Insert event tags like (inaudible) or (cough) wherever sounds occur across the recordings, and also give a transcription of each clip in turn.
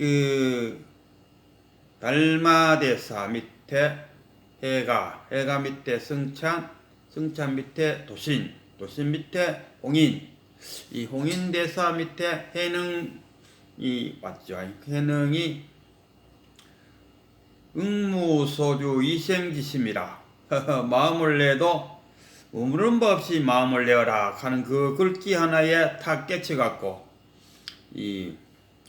그 달마대사 밑에 해가, 해가 밑에 승찬, 승찬 밑에 도신, 도신 밑에 홍인, 이 홍인대사 밑에 해능이 왔죠. 해능이 응무소주 이생지심이라 (laughs) 마음을 내도 우물은 법 없이 마음을 내어라 하는 그 글귀 하나에 탁 깨쳐갖고 이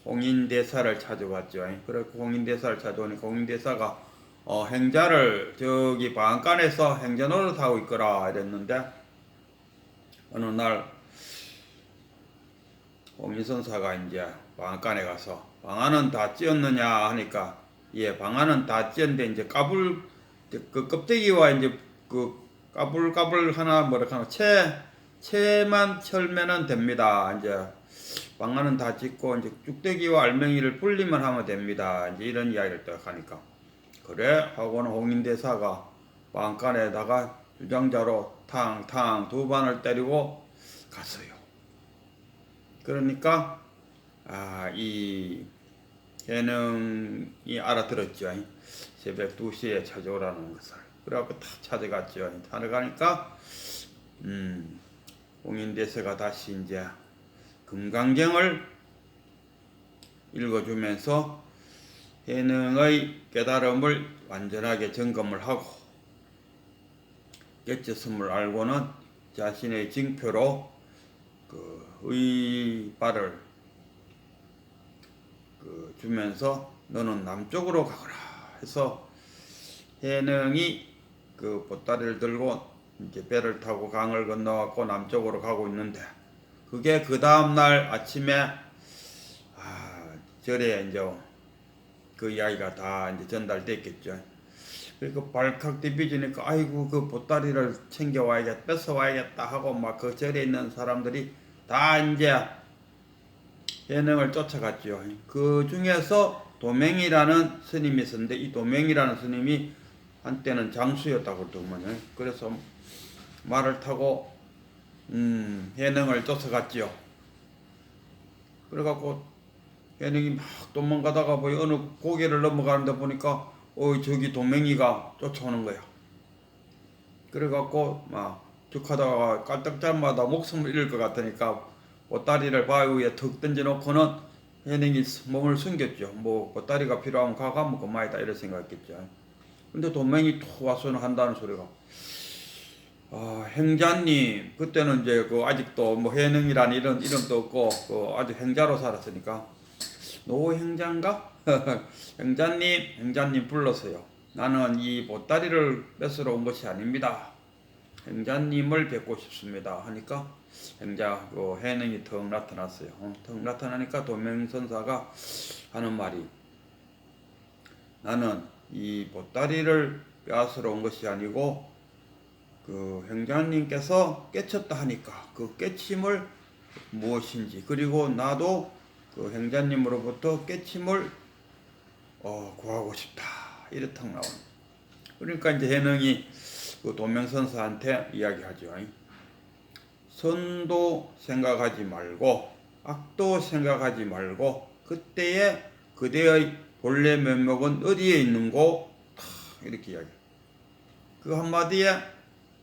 홍인대사를 찾아왔죠. 그래서 홍인대사를 찾아오니까 홍인대사가 어, 행자를 저기 방간에서 행자 노릇하고 있거라 이랬는데 어느 날 홍인선사가 이제 방간에 가서 방안은 다 찧었느냐 하니까 예 방안은 다 찧었는데 이제 까불 그 껍데기와 이제 그 까불까불 하나 뭐라 하나 채 채만 철면은 됩니다 이제 방안은 다 짓고 이제 쭉대기와 알맹이를 분리만 하면 됩니다 이제 이런 이야기를 딱 하니까 그래 하고는 홍인대사가 방간에다가 주장자로 탕탕 두 반을 때리고 갔어요. 그러니까 아이 예능이 알아들었죠. 새벽 2시에 찾아오라는 것을. 그래갖고 탁 찾아갔죠. 찾아가니까 음 홍인대사가 다시 이제 금강경을 읽어주면서 예능의 깨달음을 완전하게 점검을 하고 깨쳤음을 알고는 자신의 징표로 그 의발을 그 주면서 너는 남쪽으로 가거라 해서 해능이 그 보따리를 들고 이제 배를 타고 강을 건너갖고 남쪽으로 가고 있는데 그게 그 다음 날 아침에 아 절에 이제 그 이야기가 다 이제 전달됐겠죠. 그리고 발칵 디비지니까 아이고 그 보따리를 챙겨 와야겠다, 뺏어 와야겠다 하고 막 그 절에 있는 사람들이 다 이제 예능을 쫓아갔죠. 그 중에서 도맹이라는 스님이 있었는데 이 도맹이라는 스님이 한때는 장수였다고 그러더만요. 그래서 말을 타고 음, 예능을 쫓아갔죠. 그래갖고 예능이 막 도망가다가 뭐 어느 고개를 넘어가는데 보니까 어 저기 도맹이가 쫓아오는 거야. 그래갖고 막 죽하다가 깔딱잠마다 목숨을 잃을 것 같으니까 보따리를 바위 위에 턱 던져놓고는 예능이 몸을 숨겼죠. 뭐 보따리가 필요하면 가가면 그만이다 이런 생각했겠죠. 근데 도맹이 툭 와서는 한다는 소리가 아, 행자님 그때는 이제 그 아직도 뭐 해능이라는 이런 이름도 없고 그 아직 행자로 살았으니까 노 행자인가? (laughs) 행자님, 행자님 불렀어요. 나는 이 보따리를 뺏으러 온 것이 아닙니다. 행자님을 뵙고 싶습니다. 하니까 행자 그 해능이 턱 나타났어요. 어, 턱 나타나니까 도명선사가 하는 말이 나는 이 보따리를 빼앗으러 온 것이 아니고 그 행자님께서 깨쳤다 하니까 그 깨침을 무엇인지 그리고 나도 그 행자님으로부터 깨침을 어, 구하고 싶다. 이렇다 나오는 그러니까 이제 해능이 그 도명선사한테 이야기하죠. 선도 생각하지 말고 악도 생각하지 말고 그때의 그대의 본래 면목은 어디에 있는고? 이렇게 이야기 그 한마디에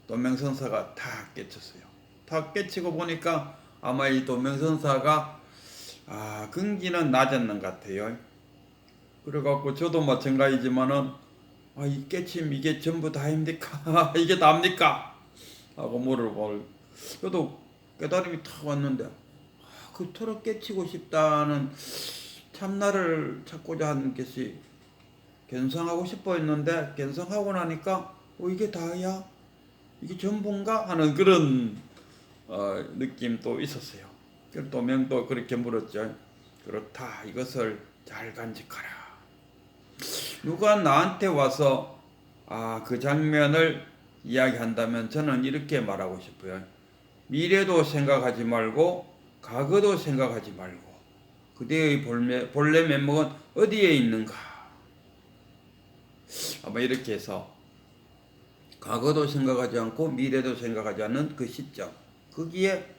도명선사가 다 깨쳤어요 다 깨치고 보니까 아마 이 도명선사가 아, 근기는 낮았는 것 같아요. 그래갖고 저도 마찬가지지만은 아, 이 깨침 이게 전부 다입니까? (laughs) 이게 답니까? 하고 물어볼. 저도 깨달음이 탁 왔는데 아, 그토록 깨치고 싶다는 참나를 찾고자 하는 것이 견성하고 싶어 했는데 견성하고 나니까 어, 이게 다야? 이게 전부인가? 하는 그런 어, 느낌도 있었어요. 도명도 그렇게 물었죠. 그렇다. 이것을 잘 간직하라. 누가 나한테 와서 아, 그 장면을 이야기한다면 저는 이렇게 말하고 싶어요. 미래도 생각하지 말고 과거도 생각하지 말고 그대의 본래, 본래 면목은 어디에 있는가? 아마 이렇게 해서 과거도 생각하지 않고 미래도 생각하지 않는 그 시점 거기에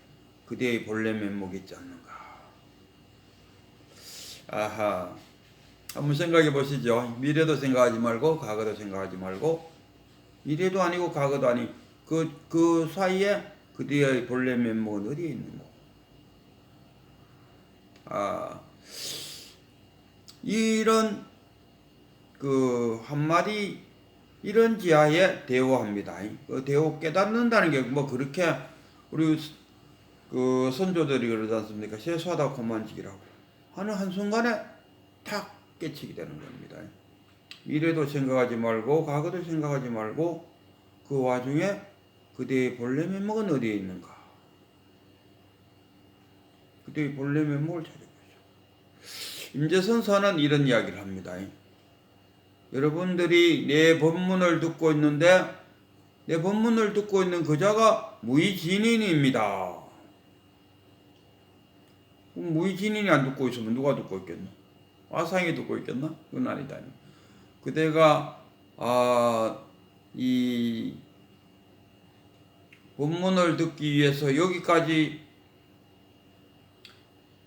그대의 본래 면목이 있지 않는가. 아하, 한번 생각해 보시죠. 미래도 생각하지 말고 과거도 생각하지 말고 미래도 아니고 과거도 아니 그, 그 사이에 그대의 본래 면목은 어디에 있는고? 아, 이런 그 한마디 이런 지하에 대오합니다. 그 대오 깨닫는다는 게 뭐 그렇게 우리 그 선조들이 그러지 않습니까? 세수하다 고만지기라고 하는 한순간에 탁 깨치게 되는 겁니다. 미래도 생각하지 말고 과거도 생각하지 말고 그 와중에 그대의 본래 면목은 어디에 있는가? 그대의 본래 면목을 찾아보죠. 임재선사는 이런 이야기를 합니다. 여러분들이 내 법문을 듣고 있는데 내 법문을 듣고 있는 그자가 무의진인입니다. 무의진인이 안 듣고 있으면 누가 듣고 있겠노? 아상이 듣고 있겠나? 그건 아니다. 그대가 아이 법문을 듣기 위해서 여기까지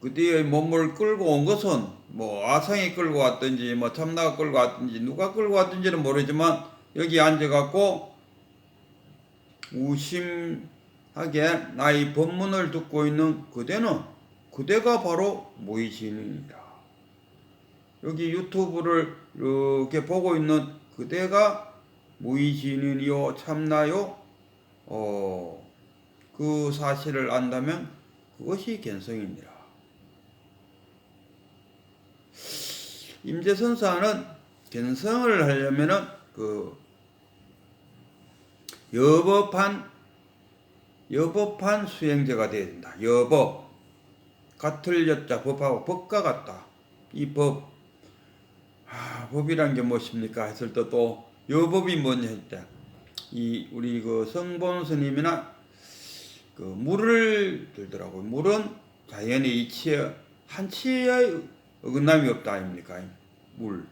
그대의 몸을 끌고 온 것은 뭐 아상이 끌고 왔든지 뭐 참나가 끌고 왔든지 누가 끌고 왔든지는 모르지만 여기 앉아갖고 우심하게 나의 법문을 듣고 있는 그대는 그대가 바로 무의신입니다. 여기 유튜브를 이렇게 보고 있는 그대가 무의신이요 참나요 어, 그 사실을 안다면 그것이 견성입니다. 임재 선사는 견성을 하려면은 그 여법한 여법한 수행자가 되어야 된다. 여법 같을 여자 법하고 법과 같다. 이 법, 아, 법이란 게 무엇입니까? 했을 때 또 여법이 뭐냐 했다. 이 우리 그 성본 스님이나 그 물을 들더라고요. 물은 자연의 이치에 한치의 어긋남이 없다 아닙니까? 물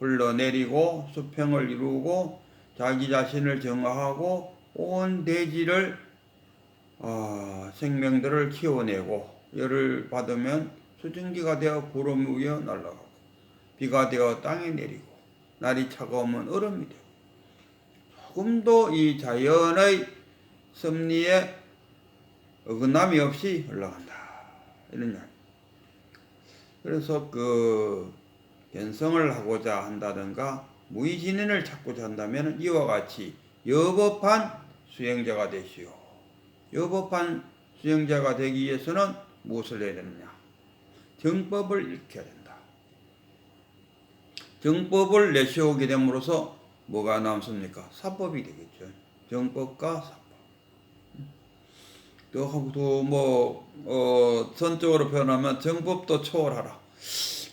흘러내리고 수평을 이루고 자기 자신을 정화하고 온 대지를 어, 생명들을 키워내고 열을 받으면 수증기가 되어 구름 위에 날아가고 비가 되어 땅에 내리고 날이 차가우면 얼음이 되고 조금도 이 자연의 섭리에 어긋남이 없이 흘러간다. 이런 이야기. 그래서 그 견성을 하고자 한다든가 무의진인을 찾고자 한다면 이와 같이 여법한 수행자가 되시오. 여법한 수행자가 되기 위해서는 무엇을 해야 되느냐? 정법을 익혀야 된다. 정법을 내세우게 됨으로써 뭐가 남습니까? 사법이 되겠죠. 정법과 사법. 또뭐 어, 선적으로 표현하면 정법도 초월하라.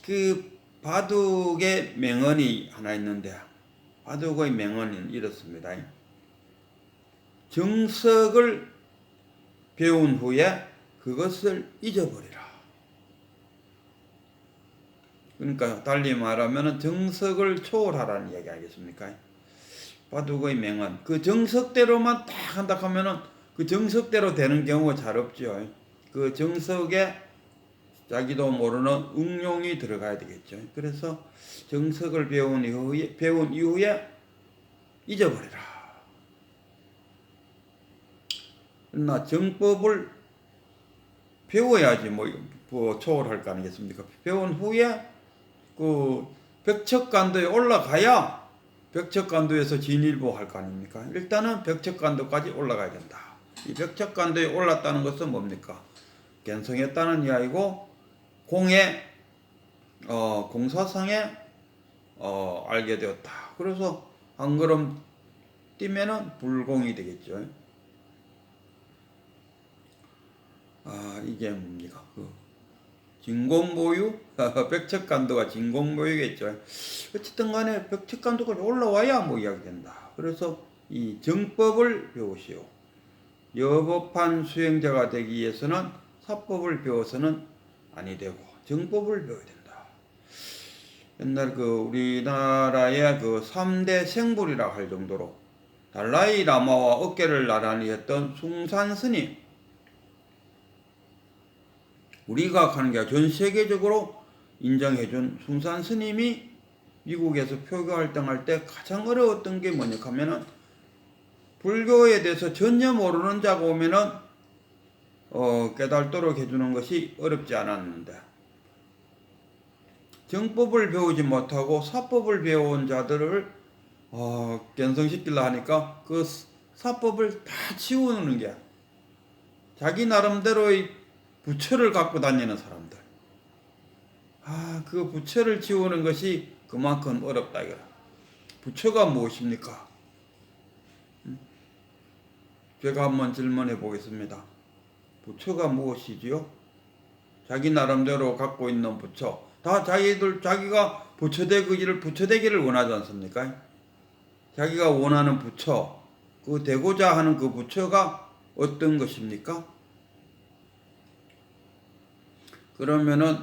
그 바둑의 명언이 하나 있는데 바둑의 명언은 이렇습니다. 정석을 배운 후에 그것을 잊어버리라. 그러니까 달리 말하면 정석을 초월하라는 이야기 아니겠습니까? 바둑의 명언. 그 정석대로만 딱 한다 하면은 그 정석대로 되는 경우가 잘 없죠. 그 정석에 자기도 모르는 응용이 들어가야 되겠죠. 그래서 정석을 배운 이후에, 배운 이후에 잊어버리라. 그러나 정법을 배워야지 뭐, 뭐 초월할 거 아니겠습니까? 배운 후에 그 벽척간도에 올라가야 벽척간도에서 진일보 할 거 아닙니까? 일단은 벽척간도까지 올라가야 된다. 이 벽척간도에 올랐다는 것은 뭡니까? 견성했다는 이야기고 공에 어, 공사상에 어, 알게 되었다. 그래서 한 걸음 뛰면은 불공이 되겠죠. 아 이게 뭡니까? 그 진공보유 (laughs) 벽척간도가 진공보유겠죠. 어쨌든 간에 벽척간도가 올라와야 뭐 이야기 된다. 그래서 이 정법을 배우시오. 여법한 수행자가 되기 위해서는 사법을 배워서는 아니 되고 정법을 배워야 된다. 옛날 그 우리나라의 그 3대 생불이라 할 정도로 달라이 라마와 어깨를 나란히 했던 숭산 스님 우리가 가는 게 전 세계적으로 인정해준 숭산 스님이 미국에서 표교 활동할 때 가장 어려웠던 게 뭐냐 하면은 불교에 대해서 전혀 모르는 자가 오면은 어, 깨달도록 해주는 것이 어렵지 않았는데 정법을 배우지 못하고 사법을 배워온 자들을 어, 견성시키려 하니까 그 사법을 다 치우는 게 자기 나름대로의 부처를 갖고 다니는 사람들. 아, 그 부처를 지우는 것이 그만큼 어렵다 이거라. 부처가 무엇입니까? 음? 제가 한번 질문해 보겠습니다. 부처가 무엇이지요? 자기 나름대로 갖고 있는 부처. 다 자기들 자기가 부처되기를 부처되기를 원하지 않습니까? 자기가 원하는 부처, 그 되고자 하는 그 부처가 어떤 것입니까? 그러면은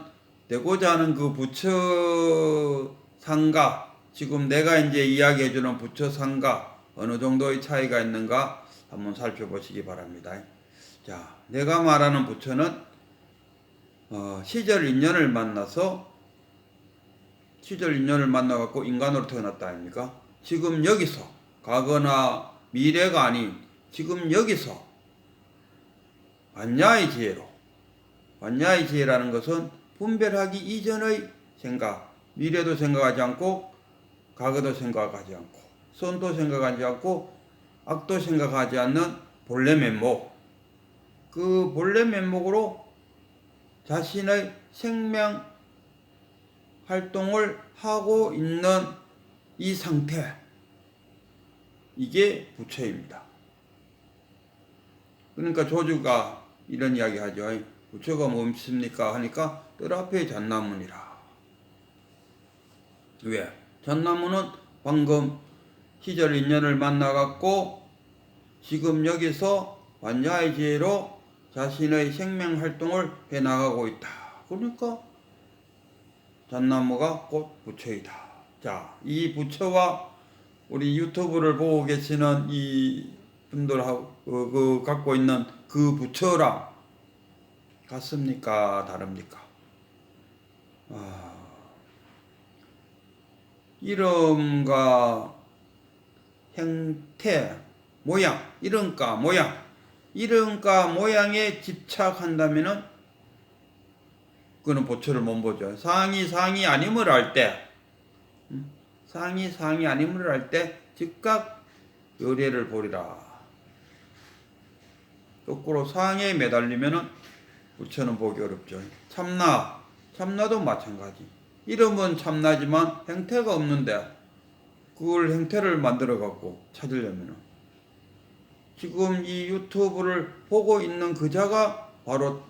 되고자 하는 그 부처 상가 지금 내가 이제 이야기해 주는 부처 상가 어느 정도의 차이가 있는가 한번 살펴보시기 바랍니다. 자, 내가 말하는 부처는 어, 시절 인연을 만나서 시절 인연을 만나 갖고 인간으로 태어났다 아닙니까? 지금 여기서 과거나 미래가 아닌 지금 여기서 완야의 지혜로 완야의 지혜라는 것은 분별하기 이전의 생각 미래도 생각하지 않고 과거도 생각하지 않고 선도 생각하지 않고 악도 생각하지 않는 본래 면목 그 본래 면목으로 자신의 생명 활동을 하고 있는 이 상태 이게 부처입니다. 그러니까 조주가 이런 이야기 하죠. 부처가 뭡니까 하니까 뜰 앞에 잣나무니라. 왜? 잣나무는 방금 시절 인연을 만나갖고 지금 여기서 완자의 지혜로 자신의 생명 활동을 해 나가고 있다. 그러니까 잣나무가 곧 부처이다. 자, 이 부처와 우리 유튜브를 보고 계시는 이 분들하고 그, 그 갖고 있는 그 부처랑 같습니까? 다릅니까? 아, 이름과 형태, 모양, 이름과 모양, 이름과 모양에 집착한다면은 그는 보초를 못 보죠. 상이 상이 아님을 할 때, 음? 상이 상이 아님을 할때 즉각 요래를 보리라. 거꾸로 상에 매달리면은 부처는 보기 어렵죠. 참나, 참나도 마찬가지. 이름은 참나지만 형태가 없는데 그걸 형태를 만들어 갖고 찾으려면은 지금 이 유튜브를 보고 있는 그자가 바로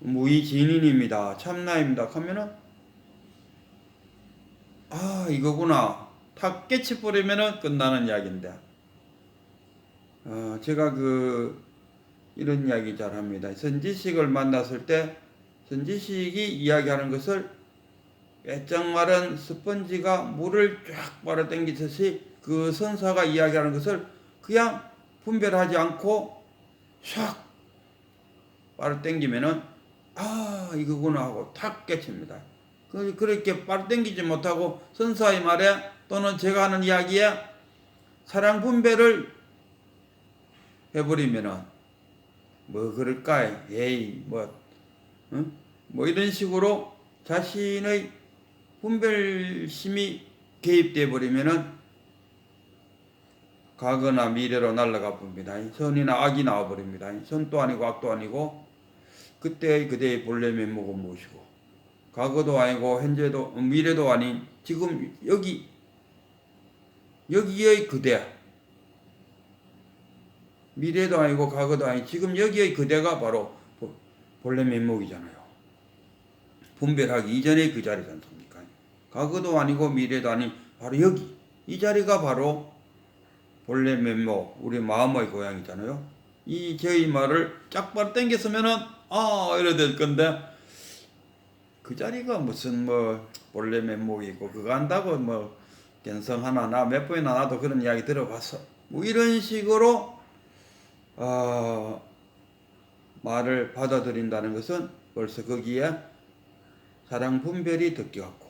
무의진인입니다. 참나입니다. 하면은 아 이거구나 탁 깨치버리면은 끝나는 이야기인데 어, 제가 그 이런 이야기 잘 합니다. 선지식을 만났을 때 선지식이 이야기하는 것을 빼짝 마른 스펀지가 물을 쫙 빨아당기듯이 그 선사가 이야기하는 것을 그냥 분별하지 않고 샥 빨아당기면은 아 이거구나 하고 탁 깨칩니다. 그- 그렇게 빨아당기지 못하고 선사의 말에 또는 제가 하는 이야기에 사랑 분별을 해버리면은 뭐 그럴까? 에이 뭐, 응? 뭐 이런 식으로 자신의 분별심이 개입돼 버리면은 과거나 미래로 날아가 봅니다. 선이나 악이 나와 버립니다. 선도 아니고 악도 아니고 그때의 그대의 본래 면목은 무엇이고 과거도 아니고 현재도 미래도 아닌 지금 여기 여기의 그대 미래도 아니고 과거도 아니 지금 여기의 그대가 바로 보- 본래 면목이잖아요. 분별하기 이전의 그 자리지 않습니까? 과거도 아니고 미래도 아닌 바로 여기 이 자리가 바로 본래 면목 우리 마음의 고향이잖아요. 이 저희 말을 짝바로 당겼으면은 아 이래 될 건데 그 자리가 무슨 뭐 본래 면목이고 그거 한다고 뭐 견성 하나 나 몇 번이나 나도 그런 이야기 들어봤어. 뭐 이런 식으로 어, 말을 받아들인다는 것은 벌써 거기에 사랑 분별이 덮여갖고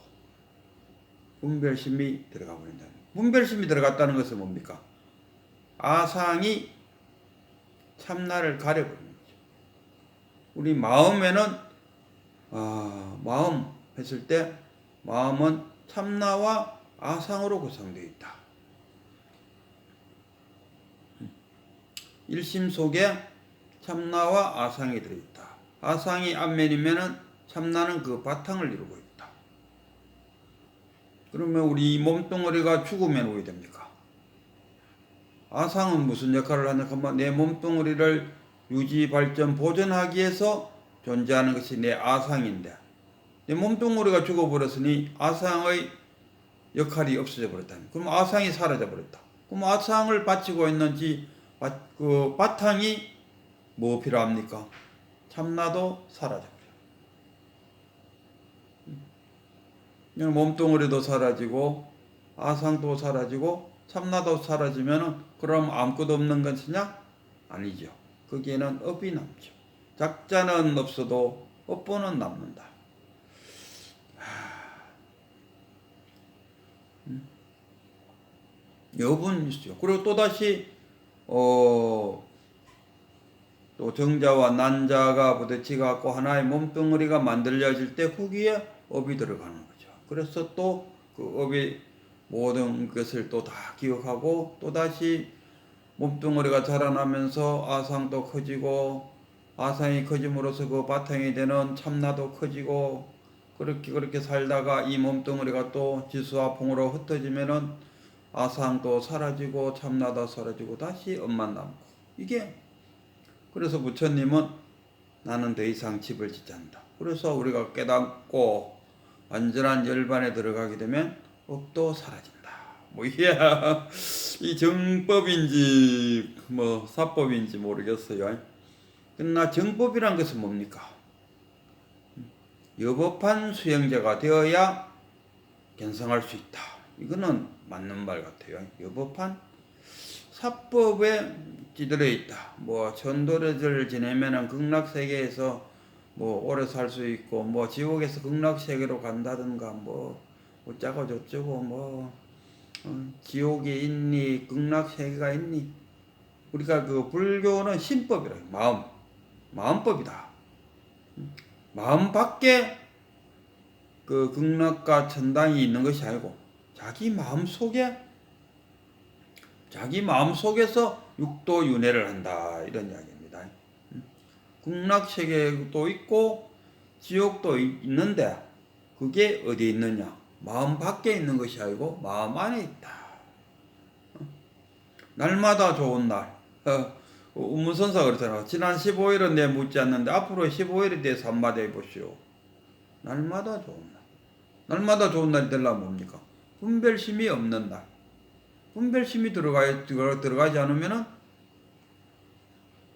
분별심이 들어가 버린다. 분별심이 들어갔다는 것은 뭡니까? 아상이 참나를 가려버리는 거죠. 우리 마음에는 아, 마음 했을 때 마음은 참나와 아상으로 구성되어 있다. 일심 속에 참나와 아상이 들어있다. 아상이 앞면이면은 참나는 그 바탕을 이루고 있다. 그러면 우리 이 몸뚱어리가 죽으면 어떻게 됩니까? 아상은 무슨 역할을 하냐 하면 내 몸뚱어리를 유지 발전 보존하기 위해서 존재하는 것이 내 아상인데 내 몸뚱어리가 죽어버렸으니 아상의 역할이 없어져 버렸다. 그럼 아상이 사라져 버렸다. 그럼 아상을 바치고 있는지 바- 그 바탕이 뭐 필요합니까? 참나도 사라져 버려. 몸뚱어리도 사라지고 아상도 사라지고 참나도 사라지면은 그럼 아무것도 없는 것이냐? 아니죠. 거기에는 업이 남죠. 작자는 없어도 업보는 남는다. 여분 있죠. 그리고 또 다시 어, 또 정자와 난자가 부딪혀 갖고 하나의 몸뚱어리가 만들어질 때 거기에 업이 들어가는 거죠. 그래서 또 그 업이 모든 것을 또 다 기억하고 또 다시 몸뚱어리가 자라나면서 아상도 커지고 아상이 커짐으로써 그 바탕이 되는 참나도 커지고 그렇게 그렇게 살다가 이 몸뚱어리가 또 지수와 풍으로 흩어지면은 아상도 사라지고 참나도 사라지고 다시 업만 남고 이게 그래서 부처님은 나는 더 이상 집을 짓지 않는다. 그래서 우리가 깨닫고 완전한 열반에 들어가게 되면 업도 사라진다. 뭐 이게 (laughs) 이 정법인지 뭐 사법인지 모르겠어요. 그러나 정법이란 것은 뭡니까? 여법한 수행자가 되어야 견성할 수 있다. 이거는 맞는 말 같아요. 여법한 사법에 찌들어 있다. 뭐 천도를 지내면은 극락 세계에서 뭐 오래 살 수 있고 뭐 지옥에서 극락 세계로 간다든가 뭐 어쩌고 저쩌고 뭐 어, 지옥이 있니 극락 세계가 있니 우리가 그 불교는 신법이라 마음 마음법이다. 마음 밖에 그 극락과 천당이 있는 것이 아니고 자기 마음 속에 자기 마음 속에서 육도 윤회를 한다 이런 이야기입니다. 극락 세계도 있고 지옥도 있- 있는데 그게 어디 있느냐? 마음 밖에 있는 것이 아니고 마음 안에 있다. 어? 날마다 좋은 날. 어, 우무선사 그렇잖아. 지난 15일은 내 묻지 않는데 앞으로 15일에 대해서 한마디 해보시오. 날마다 좋은 날. 날마다 좋은 날이 되려면 뭡니까? 분별심이 없는 날. 분별심이 들어가, 들어- 들어가지 않으면은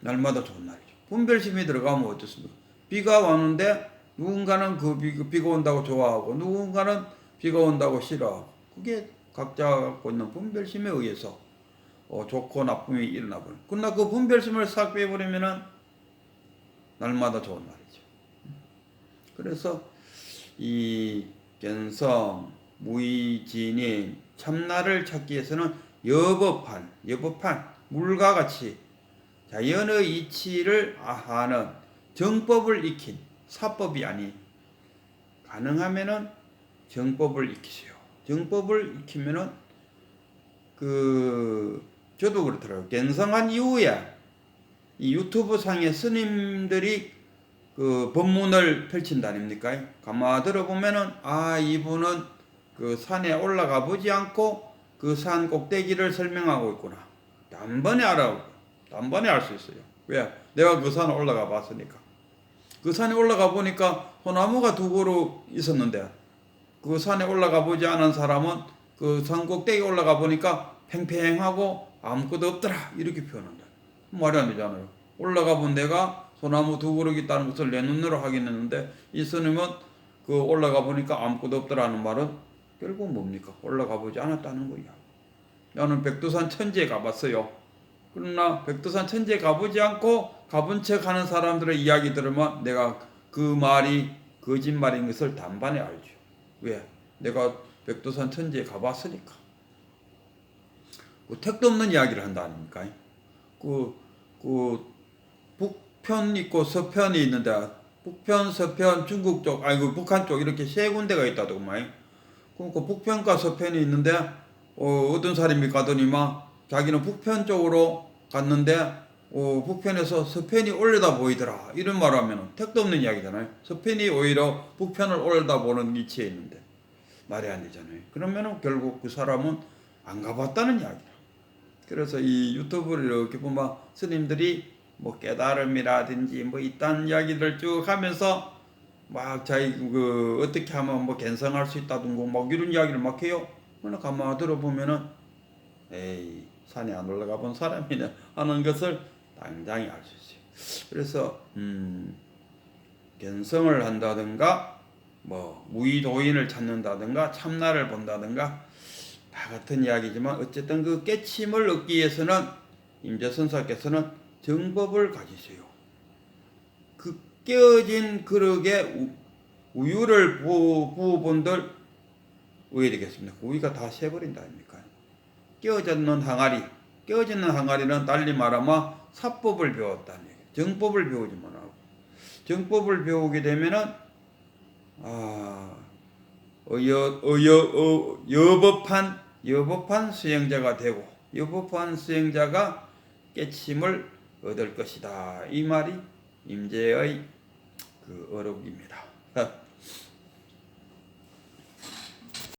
날마다 좋은 날이죠. 분별심이 들어가면 어떻습니까? 비가 왔는데 누군가는 그 비, 그 비가 온다고 좋아하고 누군가는 비가 온다고 싫어하고 그게 각자 갖고 있는 분별심에 의해서 어, 좋고 나쁨이 일어나 버려. 그러나 그 분별심을 싹 빼버리면은 날마다 좋은 날이죠. 그래서 이 견성, 무의진이 참나를 찾기 위해서는 여법한, 여법한 물과 같이 자연의 이치를 아하는 정법을 익힌 사법이 아닌 가능하면은 정법을 익히세요. 정법을 익히면은 그 저도 그렇더라고요. 견성한 이후에 이 유튜브 상의 스님들이 그 법문을 펼친다 아닙니까? 가만 들어보면은 아 이분은 그 산에 올라가 보지 않고 그 산 꼭대기를 설명하고 있구나. 단번에 알아. 단번에 알 수 있어요. 왜? 내가 그 산에 올라가 봤으니까. 그 산에 올라가 보니까 소나무가 두 그루 있었는데 그 산에 올라가 보지 않은 사람은 그 산 꼭대기 올라가 보니까 팽팽하고 아무것도 없더라 이렇게 표현한다. 말이 안 되잖아요. 올라가 본 내가 소나무 두 그루 있다는 것을 내 눈으로 확인했는데 이 스님은 그 올라가 보니까 아무것도 없더라는 말은 결국 뭡니까? 올라가 보지 않았다는 거야. 나는 백두산 천지에 가봤어요. 그러나 백두산 천지에 가보지 않고 가본 척 하는 사람들의 이야기 들으면 내가 그 말이 거짓말인 것을 단번에 알죠. 왜? 내가 백두산 천지에 가봤으니까. 그 택도 없는 이야기를 한다 아닙니까? 그, 그, 북편 있고 서편이 있는데, 북편, 서편, 중국 쪽, 아이고, 북한 쪽 이렇게 세 군데가 있다더구만. 그러니까 북편과 서편이 있는데, 어, 어떤 사람이 가더니만, 자기는 북편 쪽으로 갔는데, 어, 북편에서 서편이 올려다 보이더라. 이런 말 하면 택도 없는 이야기잖아요. 서편이 오히려 북편을 올려다 보는 위치에 있는데, 말이 안 되잖아요. 그러면은 결국 그 사람은 안 가봤다는 이야기다. 그래서 이 유튜브를 이렇게 보면 스님들이 뭐 깨달음이라든지 뭐 이딴 이야기들 쭉 하면서 막 자기 그 어떻게 하면 뭐 견성할 수 있다든가 막 이런 이야기를 막 해요. 그러나 가만 들어보면은 에이 산에 안 올라가 본 사람이냐 하는 것을 당장히 알 수 있어요. 그래서 음 견성을 한다든가 뭐 무의도인을 찾는다든가 참나를 본다든가 다 같은 이야기지만 어쨌든 그 깨침을 얻기 위해서는 임재선사께서는 정법을 가지세요. 그 깨어진 그릇에 우- 우유를 부, 부어본들 왜 되겠습니까? 우유가 다 새버린다 아닙니까? 깨어졌는 항아리, 깨어지는 항아리는 달리 말하면 사법을 배웠다는 얘기예요. 정법을 배우지만 하고 정법을 배우게 되면은 아 어여 어, 여법한 여법한 수행자가 되고 여법한 수행자가 깨침을 얻을 것이다 이 말이 임재의 그 어록입니다. (laughs)